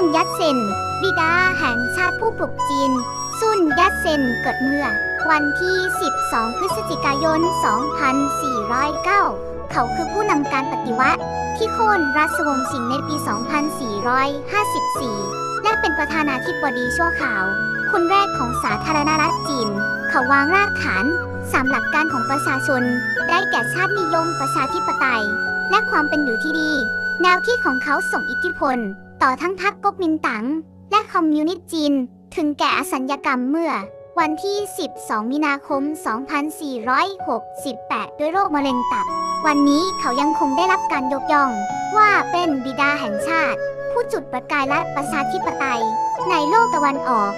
ซุนยัตเซน บิดาแห่งชาติผู้ปลุกจีน ซุนยัตเซนเกิดเมื่อ วันที่ 12 พฤศจิกายน 2409 เขาคือผู้นำการปฏิวัติที่โค่นราชวงศ์ชิงในปี 2454 และเป็นประธานาธิบดีชั่วคราว คนแรกของสาธารณรัฐจีน เขาวางรากฐานสามหลักการของประชาชน ได้แก่ชาตินิยมประชาธิปไตย และความเป็นอยู่ที่ดี แนวคิดของเขาส่งอิทธิพล ต่อทั้งพรรคก๊กมินตั๋งและคอมมิวนิสต์จีน ถึงแก่อสัญญกรรมเมื่อ วันที่ 12 มีนาคม 2468 ด้วยโรคมะเร็งตับ วันนี้เขายังคงได้รับการยกย่อง ว่าเป็นบิดาแห่งชาติ ผู้จุดประกายและประชาธิปไตย ในโลกตะวันออก